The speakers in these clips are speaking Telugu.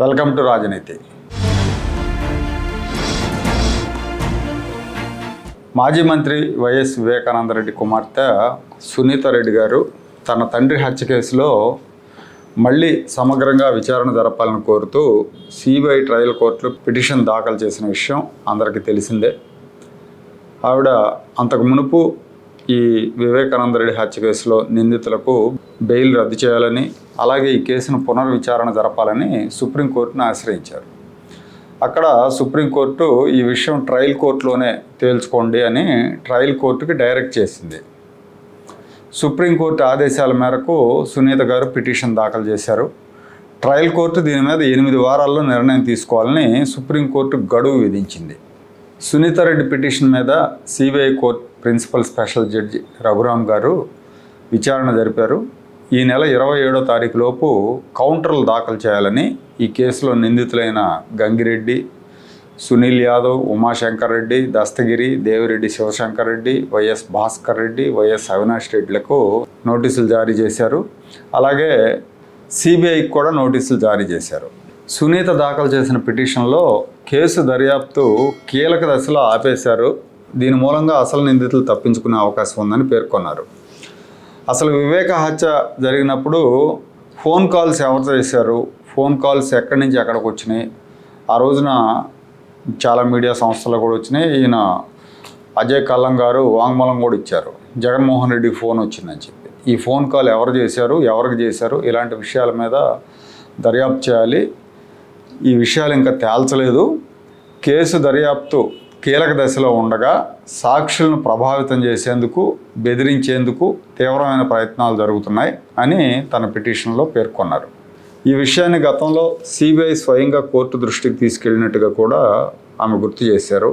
వెల్కమ్ టు రాజనీతి. మాజీ మంత్రి వైఎస్ వివేకానంద రెడ్డి కుమార్తె సునీత రెడ్డి గారు తన తండ్రి హత్య కేసులో మళ్ళీ సమగ్రంగా విచారణ జరపాలని కోరుతూ సిబిఐ ట్రయల్ కోర్టులో పిటిషన్ దాఖలు చేసిన విషయం అందరికీ తెలిసిందే. ఆవిడ అంతకు మునుపు ఈ వివేకానంద రెడ్డి హత్య కేసులో నిందితులకు బెయిల్ రద్దు చేయాలని అలాగే ఈ కేసును పునర్విచారణ జరపాలని సుప్రీంకోర్టును ఆశ్రయించారు. అక్కడ సుప్రీంకోర్టు ఈ విషయం ట్రయల్ కోర్టులోనే తేల్చుకోండి అని ట్రయల్ కోర్టుకి డైరెక్ట్ చేసింది. సుప్రీంకోర్టు ఆదేశాల మేరకు సునీత గారు పిటిషన్ దాఖలు చేశారు. ట్రయల్ కోర్టు దీని మీద ఎనిమిది వారాల్లో నిర్ణయం తీసుకోవాలని సుప్రీంకోర్టు గడువు విధించింది. సునీత రెడ్డి పిటిషన్ మీద CBI court principal special judge Raghuram garu విచారణ జరిపారు. ఈ నెల ఇరవై ఏడో తారీఖు లోపు కౌంటర్లు దాఖలు చేయాలని ఈ కేసులో నిందితులైన గంగిరెడ్డి సునీల్ యాదవ్ ఉమాశంకర్ రెడ్డి దస్తగిరి దేవిరెడ్డి శివశంకర్ రెడ్డి వైఎస్ భాస్కర్ రెడ్డి వైఎస్ అవినాష్ రెడ్డిలకు నోటీసులు జారీ చేశారు. అలాగే సిబిఐకి కూడా నోటీసులు జారీ చేశారు. సునీత దాఖలు చేసిన పిటిషన్లో కేసు దర్యాప్తు కీలక దశలో ఆపేశారు. దీని మూలంగా అసలు నిందితులు తప్పించుకునే అవకాశం ఉందని పేర్కొన్నారు. అసలు వివేక హత్య జరిగినప్పుడు ఫోన్ కాల్స్ ఎవరు చేశారు? ఫోన్ కాల్స్ ఎక్కడి నుంచి ఎక్కడికి వచ్చినాయి? ఆ రోజున చాలా మీడియా సంస్థలు కూడా వచ్చినాయి. ఈయన అజయ్ కల్లం గారు వాంగ్మూలం కూడా ఇచ్చారు. జగన్మోహన్ రెడ్డి ఫోన్ వచ్చిందని చెప్పి. ఈ ఫోన్ కాల్ ఎవరు చేశారు? ఎవరికి చేశారు? ఇలాంటి విషయాల మీద దర్యాప్తు చేయాలి. ఈ విషయాలు ఇంకా తేల్చలేదు. కేసు దర్యాప్తు కీలక దశలో ఉండగా సాక్షులను ప్రభావితం చేసేందుకు బెదిరించేందుకు తీవ్రమైన ప్రయత్నాలు జరుగుతున్నాయి అని తన పిటిషన్లో పేర్కొన్నారు. ఈ విషయాన్ని గతంలో సిబిఐ స్వయంగా కోర్టు దృష్టికి తీసుకెళ్ళినట్టుగా కూడా ఆమె గుర్తు చేశారు.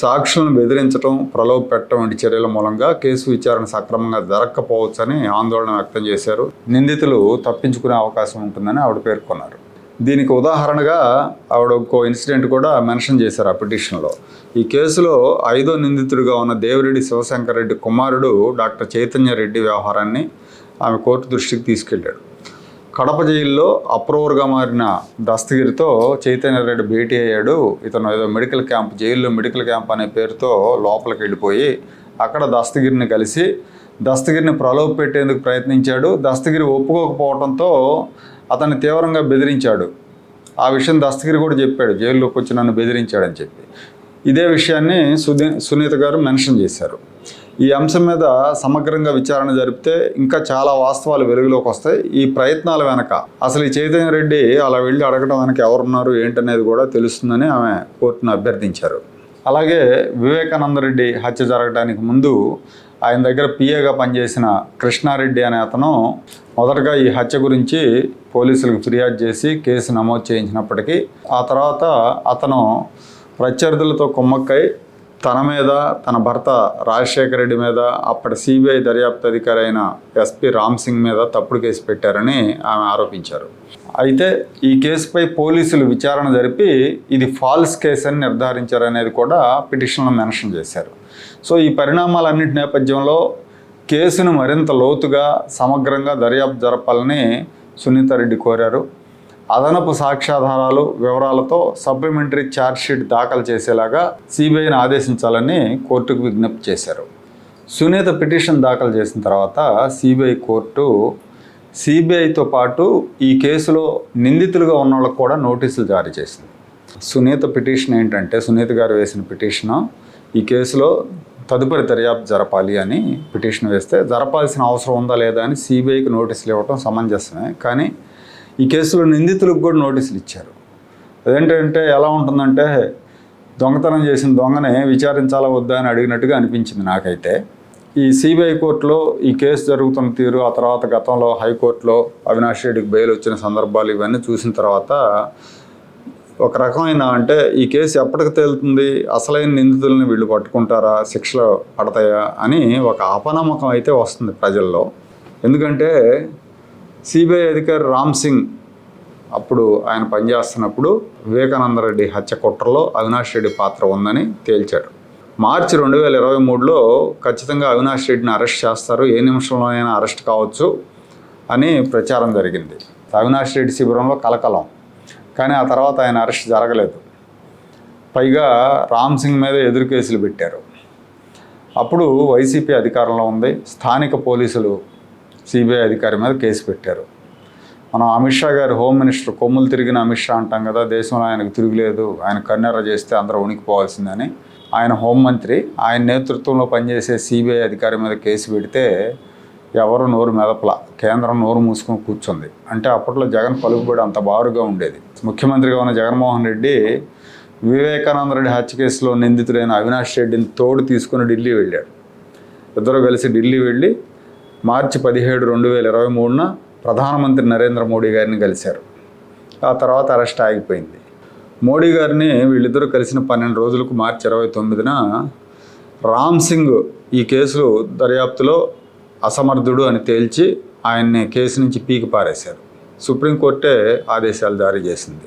సాక్షులను బెదిరించడం ప్రలోభ పెట్టడం వంటి చర్యల మూలంగా కేసు విచారణ సక్రమంగా జరగకపోవచ్చని ఆందోళన వ్యక్తం చేశారు. నిందితులు తప్పించుకునే అవకాశం ఉంటుందని ఆవిడ పేర్కొన్నారు. దీనికి ఉదాహరణగా ఆవిడ ఇంకో ఇన్సిడెంట్ కూడా మెన్షన్ చేశారు ఆ పిటిషన్లో. ఈ కేసులో ఐదో నిందితుడిగా ఉన్న దేవిరెడ్డి శివశంకర్ రెడ్డి కుమారుడు డాక్టర్ చైతన్య రెడ్డి వ్యవహారాన్ని ఆమె కోర్టు దృష్టికి తీసుకెళ్ళాడు. కడప జైల్లో అప్రూవర్గా మారిన దస్తగిరితో చైతన్య రెడ్డి భేటీ అయ్యాడు. ఇతను ఏదో మెడికల్ క్యాంప్ జైల్లో మెడికల్ క్యాంప్ అనే పేరుతో లోపలికి వెళ్ళిపోయి అక్కడ దస్తగిరిని కలిసి దస్తగిరిని ప్రలోభ పెట్టేందుకు ప్రయత్నించాడు. దస్తగిరి ఒప్పుకోకపోవడంతో అతన్ని తీవ్రంగా బెదిరించాడు. ఆ విషయం దస్తగిరి కూడా చెప్పాడు. జైల్లోకి వచ్చి నన్ను బెదిరించాడని చెప్పి. ఇదే విషయాన్ని సుధీ సునీత గారు మెన్షన్ చేశారు. ఈ అంశం మీద సమగ్రంగా విచారణ జరిపితే ఇంకా చాలా వాస్తవాలు వెలుగులోకి వస్తాయి. ఈ ప్రయత్నాల వెనక అసలు ఈ చైతన్య రెడ్డి అలా వెళ్ళి అడగడం వెనక ఎవరున్నారు ఏంటనేది కూడా తెలుస్తుందని ఆమె కోర్టును అభ్యర్థించారు. అలాగే వివేకానంద రెడ్డి హత్య జరగడానికి ముందు ఆయన దగ్గర పిఏగా పనిచేసిన కృష్ణారెడ్డి అనే అతను మొదటగా ఈ హత్య గురించి పోలీసులకు ఫిర్యాదు చేసి కేసు నమోదు చేయించినప్పటికీ ఆ తర్వాత అతను ప్రత్యర్థులతో కుమ్మక్కై తన మీద తన భర్త రాజశేఖర రెడ్డి మీద అప్పటి సిబిఐ దర్యాప్తు అధికారి అయిన ఎస్పి రామ్ సింగ్ మీద తప్పుడు కేసు పెట్టారని ఆమె ఆరోపించారు. అయితే ఈ కేసుపై పోలీసులు విచారణ జరిపి ఇది ఫాల్స్ కేసు అని నిర్ధారించారనేది కూడా పిటిషన్లో మెన్షన్ చేశారు. సో ఈ పరిణామాలన్నింటి నేపథ్యంలో కేసును మరింత లోతుగా సమగ్రంగా దర్యాప్తు జరపాలని సునీత రెడ్డి కోరారు. అదనపు సాక్ష్యాధారాలు వివరాలతో సప్లిమెంటరీ ఛార్జ్షీట్ దాఖలు చేసేలాగా సిబిఐని ఆదేశించాలని కోర్టుకు విజ్ఞప్తి చేశారు. సునీత పిటిషన్ దాఖలు చేసిన తర్వాత సిబిఐ కోర్టు సిబిఐతో పాటు ఈ కేసులో నిందితులుగా ఉన్న వాళ్ళకు కూడా నోటీసులు జారీ చేసింది. సునీత పిటిషన్ ఏంటంటే సునీత గారు వేసిన పిటిషన్ ఈ కేసులో తదుపరి దర్యాప్తు జరపాలి అని పిటిషన్ వేస్తే జరపాల్సిన అవసరం ఉందా లేదా అని సిబిఐకి నోటీసులు ఇవ్వటం సమంజసమే కానీ ఈ కేసులో నిందితులకు కూడా నోటీసులు ఇచ్చారు. అదేంటంటే ఎలా ఉంటుందంటే దొంగతనం చేసిన దొంగనే విచారించాలా వద్దా అని అడిగినట్టుగా అనిపించింది నాకైతే. ఈ సిబిఐ కోర్టులో ఈ కేసు జరుగుతున్న తీరు ఆ తర్వాత గతంలో హైకోర్టులో అవినాష్ రెడ్డికి బెయిల్ వచ్చిన సందర్భాలు ఇవన్నీ చూసిన తర్వాత ఒక రకమైన అంటే ఈ కేసు ఎప్పటికి తేలుతుంది? అసలైన నిందితుల్ని వీళ్ళు పట్టుకుంటారా? శిక్షలు పడతాయా? అని ఒక అపనమ్మకం అయితే వస్తుంది ప్రజల్లో. ఎందుకంటే సిబిఐ అధికారి రామ్ సింగ్ అప్పుడు ఆయన పనిచేస్తున్నప్పుడు వివేకానంద రెడ్డి హత్య కుట్రలో అవినాష్ రెడ్డి పాత్ర ఉందని తేల్చాడు మార్చి రెండు వేల ఇరవై మూడులో ఖచ్చితంగా అవినాష్ రెడ్డిని అరెస్ట్ చేస్తారు. ఏ నిమిషంలోనైనా అరెస్ట్ కావచ్చు అని ప్రచారం జరిగింది. అవినాష్ రెడ్డి శిబిరంలో కలకలం. కానీ ఆ తర్వాత ఆయన అరెస్ట్ జరగలేదు. పైగా రామ్ సింగ్ మీద ఎదురు కేసులు పెట్టారు. అప్పుడు వైసీపీ అధికారంలో ఉంది. స్థానిక పోలీసులు సిబిఐ అధికారి మీద కేసు పెట్టారు. మనం అమిత్ షా గారు హోమ్ మినిస్టర్ కొమ్ములు తిరిగిన అమిత్ షా అంటాం కదా దేశంలో ఆయనకు తిరుగులేదు ఆయన కన్నెర్ర చేస్తే అందరూ ఉనికిపోవాల్సిందని. ఆయన హోంమంత్రి ఆయన నేతృత్వంలో పనిచేసే సిబిఐ అధికారి మీద కేసు పెడితే ఎవరు నోరు మెదపల కేంద్రం నోరు మూసుకొని కూర్చుంది. అంటే అప్పట్లో జగన్ పలుకుబడి అంత బారుగా ఉండేది. ముఖ్యమంత్రిగా ఉన్న జగన్మోహన్ రెడ్డి వివేకానంద రెడ్డి హత్య కేసులో నిందితుడైన అవినాష్ రెడ్డిని తోడు తీసుకుని ఢిల్లీ వెళ్ళాడు. ఇద్దరు కలిసి ఢిల్లీ వెళ్ళి మార్చి పదిహేడు రెండు వేల ఇరవై మూడున ప్రధానమంత్రి నరేంద్ర మోడీ గారిని కలిశారు. ఆ తర్వాత అరెస్ట్ ఆగిపోయింది. మోడీ గారిని వీళ్ళిద్దరూ కలిసిన పన్నెండు రోజులకు మార్చి ఇరవై తొమ్మిదిన రామ్ సింగ్ ఈ కేసు దర్యాప్తులో అసమర్థుడు అని తేల్చి ఆయన్ని కేసు నుంచి పీకి పారేశారు. సుప్రీంకోర్టే ఆదేశాలు జారీ చేసింది.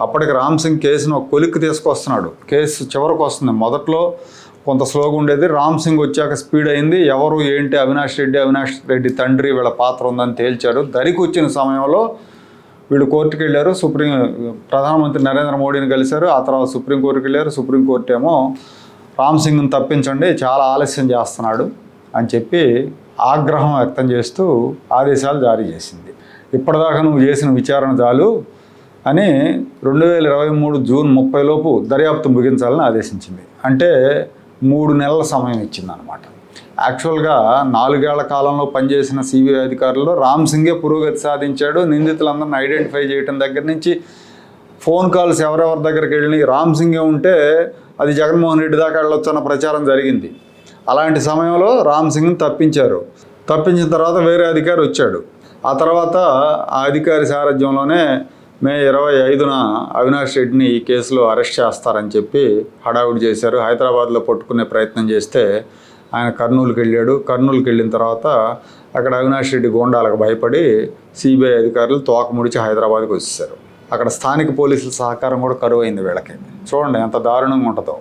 అప్పటికి రామ్ సింగ్ కేసును ఒక కొలిక్కి తీసుకొస్తున్నాడు. కేసు చివరకు వస్తుంది. మొదట్లో కొంత స్లోగా ఉండేది. రామ్ సింగ్ వచ్చాక స్పీడ్ అయింది. ఎవరు ఏంటి? అవినాష్ రెడ్డి అవినాష్ రెడ్డి తండ్రి వీళ్ళ పాత్ర ఉందని తేల్చాడు. దరికి వచ్చిన సమయంలో వీళ్ళు కోర్టుకి వెళ్ళారు సుప్రీం ప్రధానమంత్రి నరేంద్ర మోడీని కలిశారు ఆ తర్వాత సుప్రీంకోర్టుకి వెళ్ళారు సుప్రీంకోర్టు ఏమో రామ్ సింగ్ని తప్పించండి చాలా ఆలస్యం చేస్తున్నాడు అని చెప్పి ఆగ్రహం వ్యక్తం చేస్తూ ఆదేశాలు జారీ చేసింది. ఇప్పటిదాకా నువ్వు చేసిన విచారణ చాలు అని రెండు వేల ఇరవై మూడు జూన్ ముప్పై లోపు దర్యాప్తు ముగించాలని ఆదేశించింది. అంటే మూడు నెలల సమయం ఇచ్చింది అనమాట యాక్చువల్గా నాలుగేళ్ళ కాలంలో పనిచేసిన సిబిఐ అధికారుల్లో రామ్ సింగే పురోగతి సాధించాడు. నిందితులందరిని ఐడెంటిఫై చేయడం దగ్గర నుంచి ఫోన్ కాల్స్ ఎవరెవరి దగ్గరికి వెళ్ళి రామ్ సింగే ఉంటే అది జగన్మోహన్ రెడ్డి దాకా వెళ్ళొచ్చు అన్న ప్రచారం జరిగింది. అలాంటి సమయంలో రామ్ సింగ్ని తప్పించారు. తప్పించిన తర్వాత వేరే అధికారి వచ్చాడు. ఆ తర్వాత ఆ అధికారి సారథ్యంలోనే మే ఇరవై ఐదున అవినాష్ రెడ్డిని ఈ కేసులో అరెస్ట్ చేస్తారని చెప్పి హడావుడి చేశారు. హైదరాబాద్లో పట్టుకునే ప్రయత్నం చేస్తే ఆయన కర్నూలుకి వెళ్ళాడు. కర్నూలుకి వెళ్ళిన తర్వాత అక్కడ అవినాష్ రెడ్డి గోండాలకు భయపడి సిబిఐ అధికారులు తోక ముడిచి హైదరాబాద్కి వచ్చేసారు. అక్కడ స్థానిక పోలీసుల సహకారం కూడా కరువైంది వీళ్ళకి. చూడండి ఎంత దారుణంగా ఉంటుందో.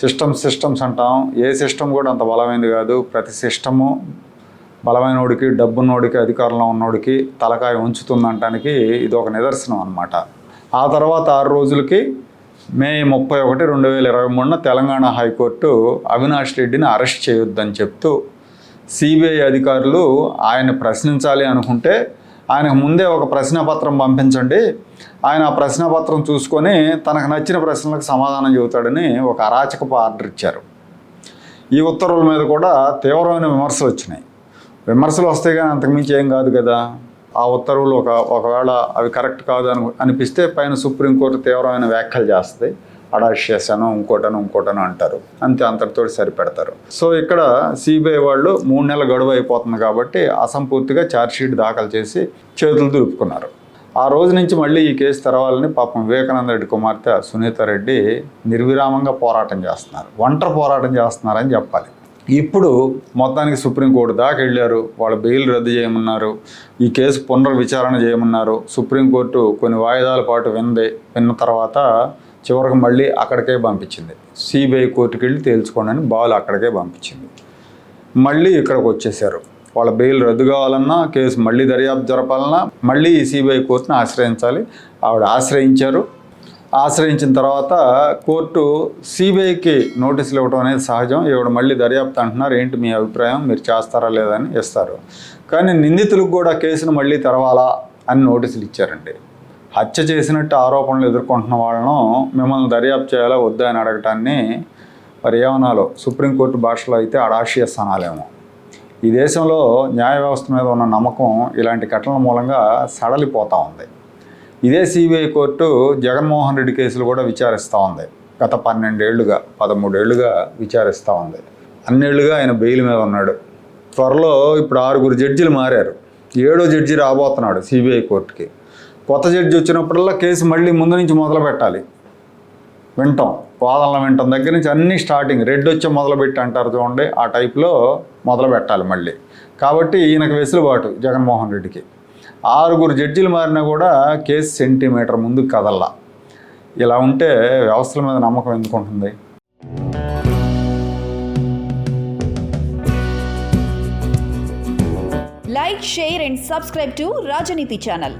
సిస్టమ్ సిస్టమ్స్ అంటాం. ఏ సిస్టమ్ కూడా అంత బలమైనది కాదు. ప్రతి సిస్టము బలమైనోడికి డబ్బున్నోడికి అధికారంలో ఉన్నోడికి తలకాయ ఉంచుతుందంటానికి ఇది ఒక నిదర్శనం అనమాట ఆ తర్వాత ఆరు రోజులకి మే ముప్పై ఒకటి రెండు వేల ఇరవై మూడున తెలంగాణ హైకోర్టు అవినాష్ రెడ్డిని అరెస్ట్ చేయొద్దని చెప్తూ సిబిఐ అధికారులు ఆయన ప్రశ్నించాలి అనుకుంటే ఆయనకు ముందే ఒక ప్రశ్నపత్రం పంపించండి. ఆయన ఆ ప్రశ్నపత్రం చూసుకొని తనకు నచ్చిన ప్రశ్నలకు సమాధానం చెబుతాడని ఒక అరాచకపు ఆర్డర్ ఇచ్చారు. ఈ ఉత్తర్వుల మీద కూడా తీవ్రమైన విమర్శలు వచ్చినాయి. విమర్శలు వస్తే కానీ అంతకుమించి ఏం కాదు కదా? ఆ ఉత్తర్వులు ఒక ఒకవేళ అవి కరెక్ట్ కాదు అని అనిపిస్తే పైన సుప్రీంకోర్టు తీవ్రమైన వ్యాఖ్యలు చేస్తుంది. అడాష్ చేశాను ఇంకోటను ఇంకోటను అంటారు. అంతే అంతటితో సరిపెడతారు. సో ఇక్కడ సిబిఐ వాళ్ళు మూడు నెలల గడువు అయిపోతుంది కాబట్టి అసంపూర్తిగా ఛార్జ్షీట్ దాఖలు చేసి చేతులు దులుపుకున్నారు ఆ రోజు నుంచి మళ్ళీ ఈ కేసు తెరవాలని పాపం వివేకానంద రెడ్డి కుమార్తె సునీత రెడ్డి నిర్విరామంగా పోరాటం చేస్తున్నారు. ఒంటరి పోరాటం చేస్తున్నారని చెప్పాలి. ఇప్పుడు మొత్తానికి సుప్రీంకోర్టు దాకా వెళ్ళారు. వాళ్ళ బెయిల్ రద్దు చేయమన్నారు. ఈ కేసు పునర్విచారణ చేయమన్నారు. సుప్రీంకోర్టు కొన్ని వాయిదాల పాటు వింది విన్న తర్వాత చివరికి మళ్ళీ అక్కడికే పంపించింది. సిబిఐ కోర్టుకి వెళ్ళి తేల్చుకోండి అని బాల్ అక్కడికే పంపించింది. మళ్ళీ ఇక్కడికి వచ్చేసారు. వాళ్ళ బెయిల్ రద్దు కావాలన్నా కేసు మళ్ళీ దర్యాప్తు జరపాలన్నా మళ్ళీ ఈ సిబిఐ కోర్టును ఆశ్రయించాలి. ఆవిడ ఆశ్రయించారు. ఆశ్రయించిన తర్వాత కోర్టు సిబిఐకి నోటీసులు ఇవ్వడం అనేది సహజం. ఈవిడ మళ్ళీ దర్యాప్తు అంటున్నారు. ఏంటి మీ అభిప్రాయం? మీరు చేస్తారా లేదా అని ఇస్తారు. కానీ నిందితులకు కూడా కేసును మళ్ళీ తెరవాలా అని నోటీసులు ఇచ్చారండి. హత్య చేసినట్టు ఆరోపణలు ఎదుర్కొంటున్న వాళ్ళను మిమ్మల్ని దర్యాప్తు చేయాలా? వద్దా అని అడగటాన్ని మరి ఏమనాలో? సుప్రీంకోర్టు భాషలో అయితే అడాషియస్ అనాలేమో ఈ దేశంలో న్యాయ వ్యవస్థ మీద ఉన్న నమ్మకం ఇలాంటి ఘటనల మూలంగా సడలిపోతూ ఉంది. ఇదే సిబిఐ కోర్టు జగన్మోహన్ రెడ్డి కేసులు కూడా విచారిస్తూ ఉంది. గత పన్నెండేళ్ళుగా పదమూడేళ్ళుగా విచారిస్తూ ఉంది. అన్నేళ్ళుగా ఆయన బెయిల్ మీద ఉన్నాడు. త్వరలో ఇప్పుడు ఆరుగురు జడ్జిలు మారారు. ఏడో జడ్జి రాబోతున్నాడు సిబిఐ కోర్టుకి. కొత్త జడ్జి వచ్చినప్పుడల్లా కేసు మళ్ళీ ముందు నుంచి మొదలు పెట్టాలి. వింటాం. వాదనలు వింటాం. దగ్గర నుంచి అన్నీ స్టార్టింగ్. రెడ్ వచ్చి మొదలుపెట్టి అంటారు చూడండి. ఆ టైప్లో మొదలు పెట్టాలి మళ్ళీ. కాబట్టి ఈయనకు వెసులుబాటు జగన్మోహన్ రెడ్డికి. ఆరుగురు జడ్జీలు మారినా కూడా కేసు సెంటీమీటర్ ముందు కదల్లా ఇలా ఉంటే వ్యవస్థల మీద నమ్మకం ఎందుకు ఉంటుంది share and subscribe to Rajaneeti channel.